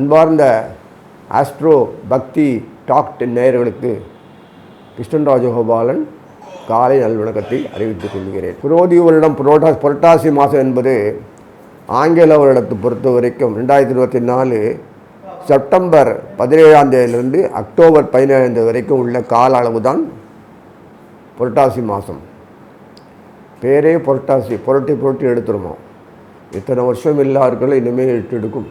அன்பார்ந்த ஆஸ்ட்ரோ பக்தி டாக்ட் நேயர்களுக்கு கிருஷ்ணன் ராஜகோபாலன் காலை நல்வணக்கத்தை அறிவித்துக் கொள்கிறேன். புரோதி வருடம் புரோட்டா புரட்டாசி மாதம் என்பது ஆங்கில வருடத்தை பொறுத்த வரைக்கும் ரெண்டாயிரத்தி இருபத்தி நாலு செப்டம்பர் பதினேழாம் தேதியிலிருந்து அக்டோபர் பதினேழாம் தேதி வரைக்கும் உள்ள கால அளவு தான் புரட்டாசி மாதம். பேரே புரட்டாசி புரட்டி புரட்டி எடுத்துருமா இத்தனை வருஷம் இல்லாதவர்கள் இனிமேல் எடுத்து எடுக்கும்.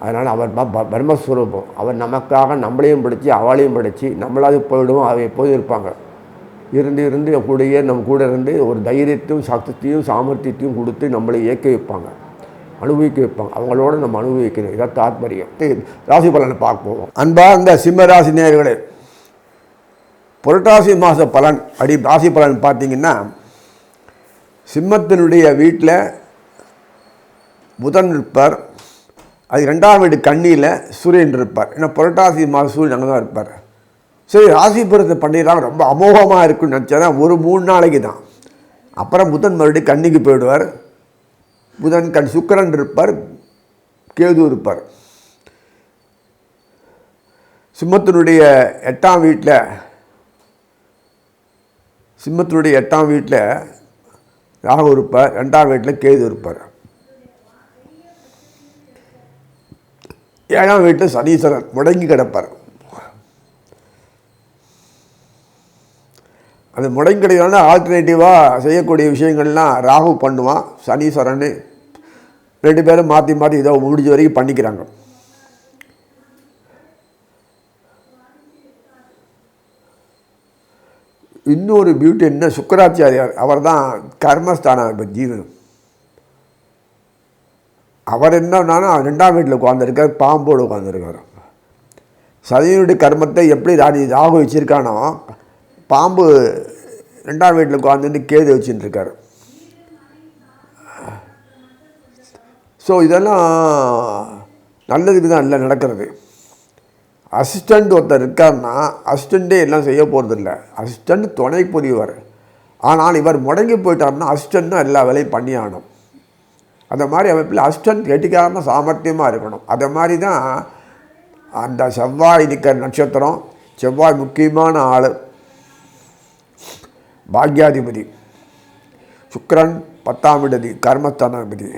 அதனால் அவர் ப- பிரம்மஸ்வரூபம் அவர் நமக்காக நம்மளையும் படித்து அவளையும் படித்து நம்மளாவது போயிடுவோம் அவ எப்போதும் இருப்பாங்க. இருந்து இருந்து கூடயே நம்ம கூட இருந்து ஒரு தைரியத்தையும் சக்தியையும் சாமர்த்தியத்தையும் கொடுத்து நம்மளை இயக்க வைப்பாங்க. அனுபவிக்க வைப்பாங்க. அவங்களோட நம்ம அனுபவிக்கணும். இதான் தாத்பரியம். ராசி பலனை பார்ப்போம். அன்பார்ந்த சிம்ம ராசி நேர்களே புரட்டாசி மாத பலன் அடி ராசி பலன் பார்த்தீங்கன்னா சிம்மத்தினுடைய வீட்டில் புதன் இருப்பார். அது ரெண்டாம் வீடு கண்ணியில் சூரியன் இருப்பார். ஏன்னா புரட்டாசி மாதம் சூரியன் அங்கே தான் இருப்பார். சரி ராசி பொருத்த பண்ணிடலாம் ரொம்ப அமோகமாக இருக்குன்னு நினச்சா ஒரு மூணு நாளைக்கு தான். அப்புறம் புதன் மறுபடியும் கன்னிக்கு போயிடுவார். புதன் கண் சுக்கரன் இருப்பார். கேது இருப்பார். சிம்மத்தினுடைய எட்டாம் வீட்டில் சிம்மத்தினுடைய எட்டாம் வீட்டில் ராகு இருப்பார். ரெண்டாம் வீட்டில் கேது இருப்பார். ஏழாம் வீட்டில் சனீஸ்வரன் முடங்கி கிடப்பார். அது முடங்கி கிடையாதுன்னா ஆல்டர்னேட்டிவாக செய்யக்கூடிய விஷயங்கள்லாம் ராகு பண்ணுவான் சனீஸ்வரன். ரெண்டு பேரும் மாற்றி மாற்றி இதை முடிஞ்ச வரைக்கும் பண்ணிக்கிறாங்க. இன்னொரு பியூட்டி என்ன? சுக்கராச்சாரியார் அவர் தான் கர்மஸ்தானம் இப்போ ஜீவன். அவர் என்னன்னா ரெண்டாம் வீட்டில் உட்காந்துருக்கார் பாம்போடு உட்காந்துருக்கார் சதியனுடைய கர்மத்தை எப்படி ராஜி ராகு வச்சுருக்கானோ பாம்பு ரெண்டாம் வீட்டில் உட்காந்துட்டு கேது வச்சுட்டுருக்காரு ஸோ இதெல்லாம் நல்லதுக்கு தான் இல்லை நடக்கிறது. அசிஸ்டண்ட் ஒருத்தர் இருக்காருன்னா அசிஸ்டண்ட்டே எல்லாம் செய்ய போகிறதில்ல அசிஸ்டண்ட் துணை புரிவார். ஆனால் இவர் முடங்கி போயிட்டாருன்னா அசிஸ்டண்ட் தான் எல்லா வேலையும் பண்ணி ஆகணும் அந்த மாதிரி அமைப்பில் அஷ்டன் கெட்டிக்காரன சாமர்த்தியமாக இருக்கணும். அதை மாதிரி தான் அந்த செவ்வாய் நிற்கிற நட்சத்திரம் செவ்வாய் முக்கியமான ஆள். பாக்யாதிபதி. சுக்கரன் பத்தாம் இடதி கர்மஸ்தானாதிபதி.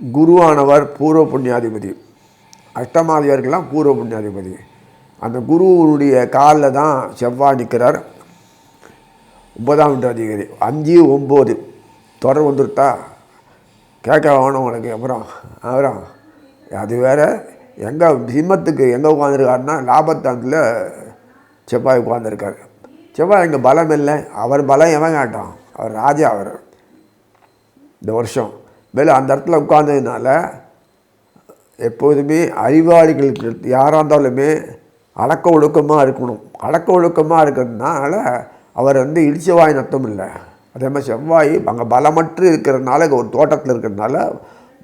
குருவானவர் பூர்வ புண்ணியாதிபதி. அஷ்டமாதிபதிகள்லாம் பூர்வ புண்ணியாதிபதி. அந்த குருவனுடைய காலில் தான் செவ்வாய் நிற்கிறார் ஒன்பதாம் வீட்டு அதிகாரி. அஞ்சு ஒம்பது. தொடர் வந்துருத்தா கேட்க வேணும் உங்களுக்கு அப்புறம் அப்புறம் அது வேற எங்கே சிம்மத்துக்கு எங்கே உட்காந்துருக்காருன்னா லாபத்தாந்தில் செவ்வாய் உட்காந்துருக்காரு செவ்வாய் எங்கள் பலம் இல்லை. அவர் பலம் எவன் காட்டும் அவர் ராஜா அவர். இந்த வருஷம். மேலே அந்த இடத்துல உட்கார்ந்ததுனால எப்போதுமே அறிவாளிகளுக்கு யாராக இருந்தாலுமே அடக்க ஒழுக்கமாக இருக்கணும். அடக்க ஒழுக்கமாக இருக்கிறதுனால அவர் வந்து இடிச்சவாய் நத்தம் இல்லை. அதே மாதிரி செவ்வாய் அங்கே பலமற்று இருக்கிறதுனால ஒரு தோட்டத்தில் இருக்கிறதுனால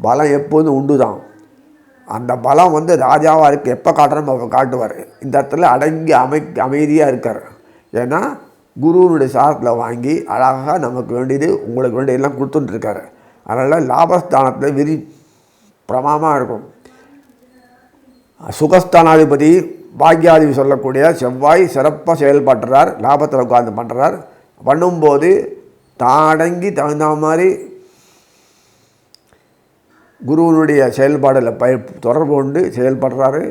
பலம் எப்போதும் உண்டு தான் அந்த பலம் வந்து ராஜாவாக இருக்குது எப்போ காட்டுறோமோ அப்போ காட்டுவார். இந்த இடத்துல அடங்கி அமை அமைதியாக இருக்கார். ஏன்னா குருவனுடைய சாரத்தில் வாங்கி அழகாக நமக்கு வேண்டியது உங்களுக்கு வேண்டியதெல்லாம் கொடுத்துட்டுருக்காரு அதனால் லாபஸ்தானத்தில் விரி பிரமாமாக இருக்கும். சுகஸ்தானாதிபதி பாக்யாதிபதி சொல்லக்கூடிய செவ்வாய் சிறப்பாக செயல்படுறார் லாபத்தில் உட்கார்ந்து பண்ணுறார் பண்ணும்போது தாடங்கி தகுந்த மாதிரி குருவனுடைய செயல்பாடில் பய தொடர்பு கொண்டு செயல்படுறாரு.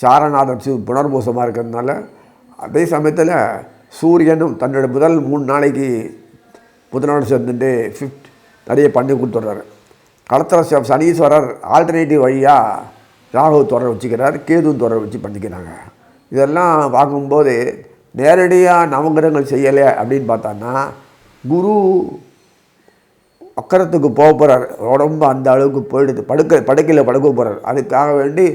சாரநாதன் சிவ புனர்பூசமாக இருக்கிறதுனால அதே சமயத்தில் சூரியனும் தன்னோட முதல் மூணு நாளைக்கு புதனோடு சேர்ந்துட்டு ஃபிஃப்த் நிறைய பண்ணி கொடுத்துட்றாரு. களத்தில் சனீஸ்வரர் ஆல்டர்னேட்டிவ் வழியாக ராகு தொடர் வச்சுக்கிறார் கேதுன் தொடர் வச்சு பண்ணிக்கிறாங்க. இதெல்லாம் பார்க்கும்போது நேரடியாக நவகிரகங்கள் செய்யலை அப்படின்னு பார்த்தோன்னா குரு அக்கரத்துக்கு போக போகிறார் உடம்பு அந்த அளவுக்கு போயிடுது. படுக்க படுக்கையில் படுக்க போகிறார் அதுக்காக வேண்டி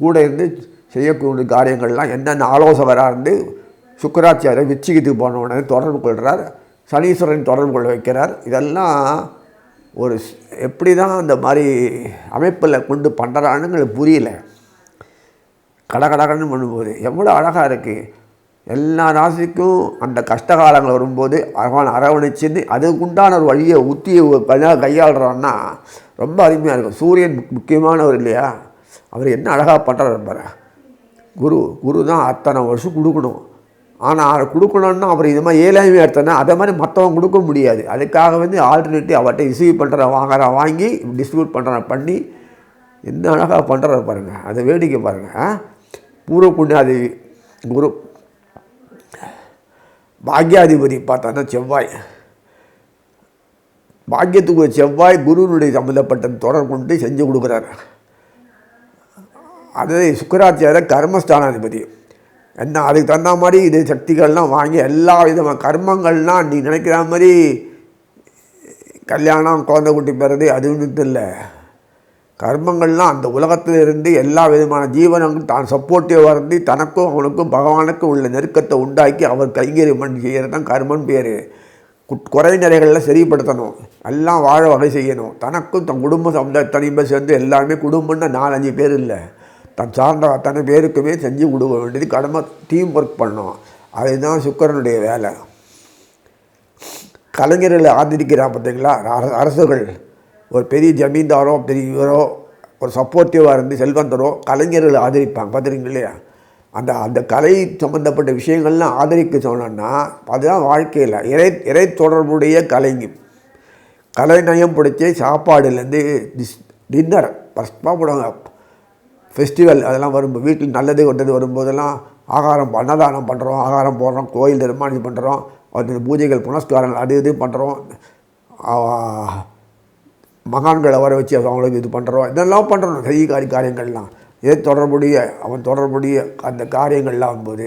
கூட இருந்து செய்யக்கூடிய காரியங்கள்லாம் என்னென்ன ஆலோசகராக இருந்து சுக்கராச்சாரியர் விச்சிகத்துக்கு போன உடனே தொடர்பு கொள்கிறார் சனீஸ்வரன் தொடர்பு கொள்ள வைக்கிறார். இதெல்லாம் ஒரு எப்படி தான் அந்த மாதிரி அமைப்பில் கொண்டு பண்ணுறான்னு எங்களுக்கு புரியல. கடகடகன்னு பண்ணும்போது எவ்வளோ அழகாக இருக்குது எல்லா ராசிக்கும் அந்த கஷ்டகாலங்கள் வரும்போது அவன் அரவணைச்சிருந்து அதுக்குண்டான ஒரு வழியை உத்தியை கையா- கையாளுறான்னா ரொம்ப அருமையாக இருக்கும். சூரியன் முக்கியமானவர் இல்லையா? அவர் என்ன அழகாக பண்ணுறாரு பாரு. குரு குரு தான் அத்தனை வருஷம் கொடுக்கணும். ஆனால் அவர் கொடுக்கணுன்னா அவர் இது மாதிரி ஏழாமே எடுத்தனா அதை மாதிரி மற்றவங்க கொடுக்க முடியாது. அதுக்காக வந்து ஆல்டர்னேட்டிவ் அவர்கிட்ட ரிசீவ் பண்ணுற வாங்குற வாங்கி டிஸ்ட்ரிபியூட் பண்ணுற பண்ணி என்ன அழகாக பண்ணுறாரு பாருங்கள் அதை வேடிக்கை பாருங்கள் பூர்வ புண்ணியாதேவி குரு பாக்யாதிபதி பார்த்தோன்னா செவ்வாய். பாக்கியத்துக்கு ஒரு செவ்வாய் குருவினுடைய சம்மந்தப்பட்ட தொடர் கொண்டு செஞ்சு கொடுக்குறாரு. அது சுக்கராச்சார கர்மஸ்தானாதிபதி. என்ன அதுக்கு தகுந்த மாதிரி இது சக்திகள்லாம் வாங்கி எல்லா விதமான கர்மங்கள்லாம் நீ நினைக்கிற மாதிரி கல்யாணம் குழந்தை குட்டி பெறது அது ஒன்றும் இல்லை. கர்மங்கள்லாம் அந்த உலகத்திலிருந்து எல்லா விதமான ஜீவனங்களும் தான் சப்போர்ட்டிவாக இருந்து தனக்கும் அவனுக்கும் பகவானுக்கும் உள்ள நெருக்கத்தை உண்டாக்கி அவர் கைங்கரியம் மண் செய்கிறது தான் கர்மன் பேர். குறை நிறைகளில் சரிப்படுத்தணும். எல்லாம் வாழ வகை செய்யணும். தனக்கும் தன் குடும்ப சமுதாய தனிமை சேர்ந்து எல்லாமே குடும்பம்னா நாலஞ்சு பேர் இல்லை. தன் சார்ந்த அத்தனை பேருக்குமே செஞ்சு கொடுக்க வேண்டியது கடமை டீம் ஒர்க் பண்ணணும். அதுதான் சுக்கரனுடைய வேலை. கலைஞர்களை ஆதரிக்கிறான் பார்த்தீங்களா அரசுகள் ஒரு பெரிய ஜமீன்தாரோ பெரிய இவரோ ஒரு சப்போர்ட்டிவாக இருந்து செல்வந்தரோ கலைஞர்களை ஆதரிப்பாங்க. பார்த்துருங்க இல்லையா? அந்த அந்த கலை சம்மந்தப்பட்ட விஷயங்கள்லாம் ஆதரிக்க சொன்னோன்னா அதுதான் வாழ்க்கையில் இறை இறை தொடர்புடைய கலைங்க கலை நயம் பிடிச்ச சாப்பாடுலேருந்து டிஸ் டின்னர் ஃபஸ்ட்டாக போடுவாங்க. ஃபெஸ்டிவல் அதெல்லாம் வரும்போது வீட்டில் நல்லது கொண்டது வரும்போதெல்லாம் ஆகாரம் அன்னதானம் பண்ணுறோம் ஆகாரம் போடுறோம் கோயில் நிர்மாணம் பண்ணுறோம் அது பூஜைகள் புனஸ்காரங்கள் அது இது பண்ணுறோம் மகான்களை வர வச்சு அவங்களுக்கு இது பண்ணுறோம் இதெல்லாம் பண்ணுறோம் செய்திக்காரி காரியங்கள்லாம். இதே தொடர்புடைய அவன் தொடர்புடைய அந்த காரியங்கள்லாம் வரும்போது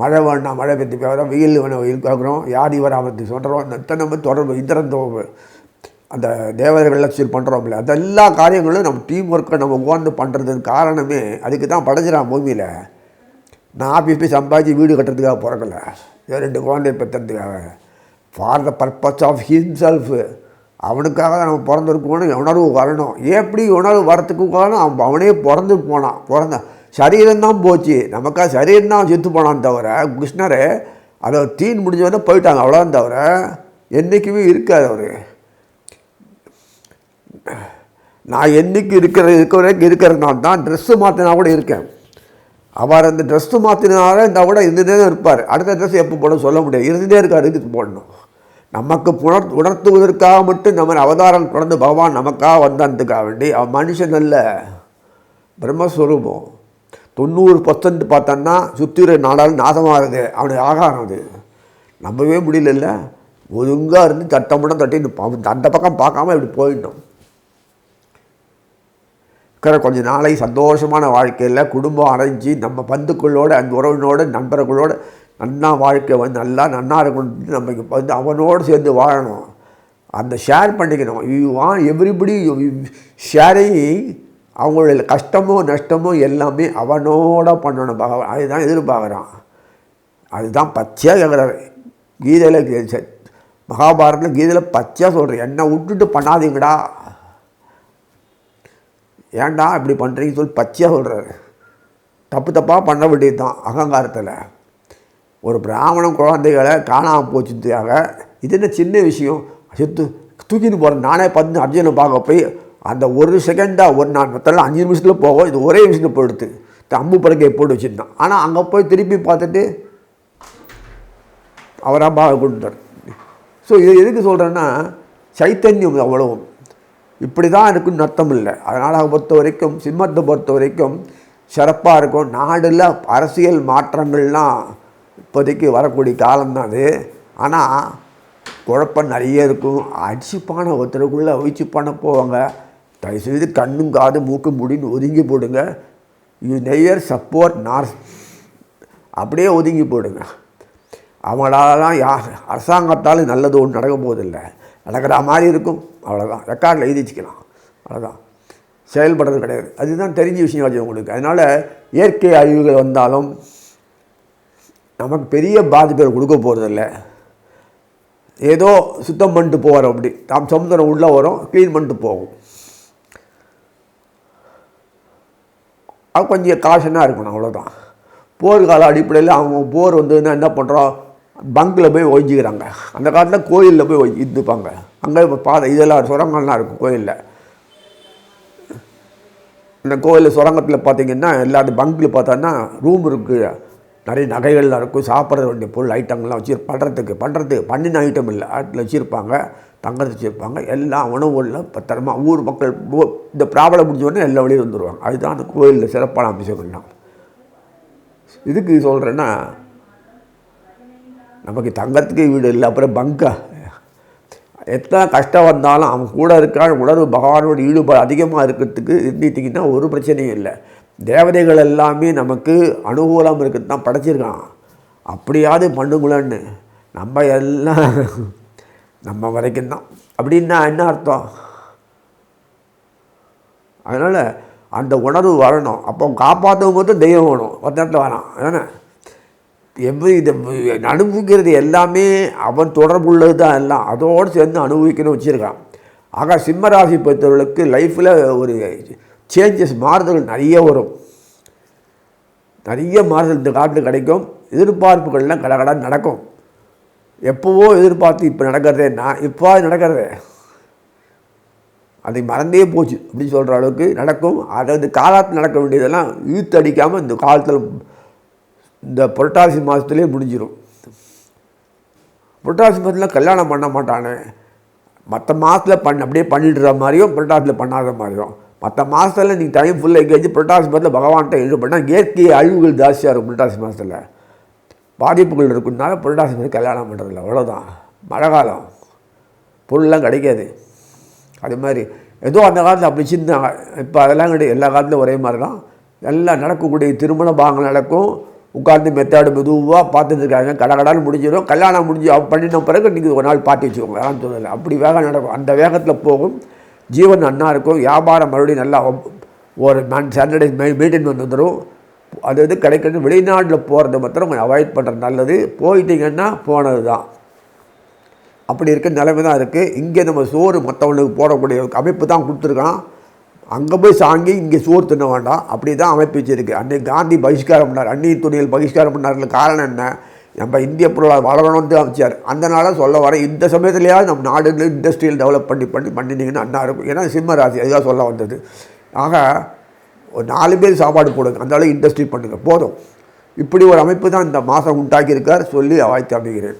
மழை வேணாம் மழை பெற்று பேசுகிறோம் வெயில் வேணும் வெயில் பார்க்குறோம். யாதி வராமத்து சொல்கிறோம் இந்த இத்தனை நம்ம தொடர்பு இதரம் தொடர்பு. அந்த தேவர்கள்லாம் சரி பண்ணுறோம்ல அது எல்லா காரியங்களும் நம்ம டீம் ஒர்க்கை நம்ம உட்காந்து பண்ணுறதுக்கு காரணமே அதுக்கு தான் படைச்சிடான் பூமியில். நான் ஆஃபீஸ் போய் சம்பாதிச்சு வீடு கட்டுறதுக்காக பிறக்கல. ரெண்டு குழந்தை பெற்றுறதுக்காக for the purpose of himself அவனுக்காக தான் நம்ம பிறந்திருக்கோன்னு உணர்வு வரணும். எப்படி உணர்வு வரத்துக்கு காரணம் அவன் அவனே பிறந்து போனான். பிறந்த சரீரம்தான் போச்சு. நமக்காக சரீரம்தான் செத்து போனான் தவிர கிருஷ்ணர் அதை தீன் முடிஞ்சவொடனே போயிட்டாங்க. அவ்வளோதான் தவிர என்றைக்குமே இருக்காது அவர். நான் என்றைக்கு இருக்கிற இருக்கிற வரைக்கும் இருக்கிறதுனால தான் ட்ரெஸ்ஸு மாற்றினா கூட இருக்கேன். அவர் அந்த ட்ரெஸ்ஸு மாற்றினால இந்த கூட இருந்துகிட்டே தான் இருப்பார். அடுத்த ட்ரெஸ் எப்போ போட சொல்ல முடியாது. இருந்துகிட்டே இருக்கார் இதுக்கு போடணும். நமக்கு உணர் உணர்த்துவதற்காக மட்டும் நம்ம அவதாரம் தொடர்ந்து பகவான் நமக்காக வந்தான்றதுக்காக வேண்டி அவன் மனுஷன் அல்ல. பிரம்மஸ்வரூபம். தொண்ணூறு பர்சன்ட் பார்த்தோன்னா சுத்திர நாடாலும் நாசமாகுது. அவனுக்கு ஆகாரம் அது. நம்பவே முடியலல்ல. ஒழுங்காக இருந்து தட்டமுடன் தட்டி அவன் அந்த பக்கம் பார்க்காம இப்படி போயிட்டோம். இருக்கிற கொஞ்ச நாளை சந்தோஷமான வாழ்க்கையில் குடும்பம் அடைஞ்சு நம்ம பந்துக்களோடு அந்த உறவினோட நண்பர்களோடு நன்னா வாழ்க்கை வந்து நல்லா நன்னா இருக்கணும். நம்ம வந்து அவனோடு சேர்ந்து வாழணும். அந்த ஷேர் பண்ணிக்கணும். யூ வான் எவ்ரிபடி ஷேரிங் அவங்களோட கஷ்டமோ நஷ்டமோ எல்லாமே அவனோட பண்ணணும். பகவான் அதுதான் எதிர்பார்க்குறான். அதுதான் பச்சையாக கேட்குறாரு கீதையில் மகாபாரதத்தில் கீதையில் பச்சையாக சொல்கிறேன் என்னை விட்டுட்டு பண்ணாதீங்கடா. ஏன்டா இப்படி பண்ணுறீங்கன்னு சொல்லி பச்சையாக சொல்கிறாரு தப்பு தப்பாக பண்ண வேண்டியது தான் அகங்காரத்தில். ஒரு பிராமணம் குழந்தைகளை காணாமல் போச்சுக்காக இது என்ன சின்ன விஷயம்? செத்து தூக்கிட்டு போகிறேன் நானே பார்த்து அர்ஜுனை பார்க்க போய் அந்த ஒரு செகண்டாக ஒரு நான் மொத்தம் அஞ்சு நிமிஷத்தில் போகும் இது ஒரே நிமிஷத்தில் போயிடுது. இந்த அம்பு படுக்கையை போட்டு வச்சுருந்தான். ஆனால் அங்கே போய் திருப்பி பார்த்துட்டு அவராக பாக கொடுத்தார் ஸோ இது எதுக்கு சொல்கிறேன்னா சைத்தன்யம் அவ்வளவும். இப்படி தான் இருக்குன்னு அர்த்தம் இல்லை. அதனால் பொறுத்த வரைக்கும் சிம்மத்தை பொறுத்த வரைக்கும் சிறப்பாக இருக்கும். நாடில் அரசியல் மாற்றங்கள்லாம் இப்போதைக்கு வரக்கூடிய காலம்தான் அது. ஆனால் குழப்பம் நிறைய இருக்கும். அடிச்சுப்பான ஒருத்தருக்குள்ளே அவிச்சு பண்ண போவாங்க. தயவுசெய்து கண்ணும் காது மூக்கு முடின்னு ஒதுங்கி போடுங்க. யூ நெய்யர் சப்போர்ட் நார்ஸ் அப்படியே ஒதுங்கி போடுங்க. அவங்களாலாம் யா அரசாங்கத்தால் நல்லது ஒன்று நடக்க போதில்லை நடக்கிற மாதிரி இருக்கும். அவ்வளோதான் ரெக்கார்டில் எழுதி வச்சுக்கலாம். அவ்வளோதான் செயல்படுறது கிடையாது. அதுதான் தெரிஞ்ச விஷயம் ஆச்சு உங்களுக்கு. அதனால் இயற்கை அழிவுகள் வந்தாலும் நமக்கு பெரிய பாதிப்பை கொடுக்க போகிறதில்ல ஏதோ சுத்தம் பண்ணிட்டு போகிறோம் அப்படி. தாம் சமுத்திரம் உள்ளே வரும் க்ளீன் பண்ணிட்டு போகும் அது கொஞ்சம் காஷனாக இருக்கணும் அவ்வளோதான் போர்கால அடிப்படையில் அவங்க போர் வந்ததுன்னா என்ன பண்ணுறோம் பங்கில் போய் ஒழிஞ்சிக்கிறாங்க அந்த காலத்தில் கோயிலில் போய் ஒழி இருந்துப்பாங்க அங்கே இப்போ பாதை இதெல்லாம் சுரங்கம்லாம் இருக்கும் கோயிலில். இந்த கோயிலில் சுரங்கத்தில் பார்த்தீங்கன்னா எல்லாத்து பங்கில் பார்த்தோன்னா ரூம் இருக்குது நிறைய நகைகள்லாம் இருக்கும் சாப்பிட்ற வேண்டிய பொருள் ஐட்டங்கள்லாம் வச்சு பண்ணுறதுக்கு பண்ணுறதுக்கு பண்ணின ஐட்டம் இல்லை. ஆட்டில் வச்சுருப்பாங்க தங்கத்தை வச்சுருப்பாங்க எல்லா உணவுகளில் பத்திரமா ஊர் மக்கள் இந்த ப்ராப்ளம் முடிஞ்சோடனே எல்லா வழியும் வந்துடுவாங்க அதுதான் அந்த கோயிலில் சிறப்பான அம்சங்கள்லாம் இதுக்கு சொல்கிறேன்னா நமக்கு தங்கத்துக்கு வீடு இல்லை அப்புறம் பங்கா. எத்தனை கஷ்டம் வந்தாலும் அவன் கூட இருக்கான் உணர்வு பகவானோட ஈடுபாடு அதிகமாக இருக்கிறதுக்கு இருந்துட்டிங்கன்னா ஒரு பிரச்சனையும் இல்லை. தேவதைகள் எல்லாமே நமக்கு அனுகூலம் இருக்கிறது தான் படைச்சிருக்கான். அப்படியாவது பண்ணுங்களேன்னு நம்ம எல்லாம் நம்ம வரைக்கும் தான் அப்படின்னா என்ன அர்த்தம்? அதனால் அந்த உணர்வு வரணும். அப்போ காப்பாற்றும் போது தெய்வம் வேணும். ஒரு நேரத்தில் வேணாம். அதானே? எப்படி இதை அனுபவிக்கிறது எல்லாமே அவன் தொடர்புள்ளது தான் எல்லாம். அதோடு சேர்ந்து அனுபவிக்கணும் வச்சுருக்கான். ஆக சிம்ம ராசி பொறுத்தவர்களுக்கு லைஃப்பில் ஒரு சேஞ்சஸ் மாறுதல்கள் நிறைய வரும். நிறைய மாறுதல் இந்த காலத்தில் கிடைக்கும். எதிர்பார்ப்புகள்லாம் கடகடா நடக்கும். எப்போவோ எதிர்பார்த்து இப்போ நடக்கிறதே நான் இப்போ நடக்கிறது. அதை மறந்தே போச்சு அப்படின்னு சொல்கிற அளவுக்கு நடக்கும். அதாவது காலத்தில் நடக்க வேண்டியதெல்லாம் இழுத்து அடிக்காமல் இந்த காலத்தில் இந்த புரட்டாசி மாதத்துலேயே முடிஞ்சிடும் புரட்டாசி மாதத்தில் கல்யாணம் பண்ண மாட்டானே. மற்ற மாதத்தில் பண்ண அப்படியே பண்ணிடுற மாதிரியும் புரட்டாசியில் பண்ணாத மாதிரியும். மற்ற மாதத்தில் நீங்கள் டைம் ஃபுல்லாக எங்கேயாச்சும் புரட்டாசி மாதத்தில் பகவான்கிட்ட ஈடுபட்டால் பண்ணால் இயற்கை அழிவுகள் ஜாஸ்தியாக இருக்கும் புரட்டாசி மாதத்தில் பாதிப்புகள் இருக்குனால புரட்டாசி மாதம் கல்யாணம் பண்ணுறதில்ல அவ்வளோதான் மழை காலம். பொருள்லாம் கிடைக்காது. அது மாதிரி. ஏதோ அந்த காலத்தில் அப்படி சின்ன இப்போ அதெல்லாம் கிடையாது. எல்லா காலத்துலையும் ஒரே மாதிரி தான் எல்லாம் நடக்கக்கூடிய திருமண பாகங்கள் நடக்கும். உட்கார்ந்து மெத்தாடு மெதுவாக பார்த்துட்டு இருக்காங்க. கடகடான்னு முடிஞ்சிடும். கல்யாணம் முடிஞ்சு அவ பண்ணின பிறகு நீங்கள் ஒரு நாள் பார்த்து வச்சுக்கோங்க. வேணாம்னு சொல்லலை. அப்படி வேகம் நடக்கும். அந்த வேகத்தில் போகும். ஜீவன் நன்னா இருக்கும் வியாபாரம் மறுபடியும் நல்லா ஒரு மேன் சாட்டர்டே மெயின்டைன் பண்ணி வந்துடும் அது இது கிடைக்கிறது வெளிநாட்டில் போகிறத மாத்திரம் கொஞ்சம் அவாய்ட் பண்ணுறது நல்லது. போயிட்டீங்கன்னா போனது தான் அப்படி இருக்க நிலைமை தான் இருக்குது இங்கே நம்ம சோறு மற்றவங்களுக்கு போடக்கூடிய அமைப்பு தான் கொடுத்துருக்கான். அங்கே போய் சாங்கி இங்கே சோறு தின்ன வேண்டாம். அப்படி தான் அமைப்பு வச்சுருக்கு. அன்னைக்கு காந்தி பகிஷ்காரம் பண்ணார். அந்நிய துணியில் பகிஷ்காரம் பண்ணார்ல காரணம் என்ன? நம்ம இந்திய பொருளாதாரம் வளரணும்னு தான் அமைச்சார் நாளாக சொல்ல வர இந்த சமயத்துலையாவது நம்ம நாடுல இண்டஸ்ட்ரியல் டெவலப் பண்ணி பண்ணி பண்ணினீங்கன்னா அண்ணா இருக்கும். ஏன்னா சிம்ம ராசி அதுதான் சொல்ல வந்தது. ஆக ஒரு நாலு பேர் சாப்பாடு போடுங்க. அந்த அளவுக்கு இண்டஸ்ட்ரி பண்ணுங்கள் போதும். இப்படி ஒரு அமைப்பு தான் இந்த மாதம் உண்டாக்கியிருக்கார் சொல்லி வாழ்த்து அமைகிறேன்.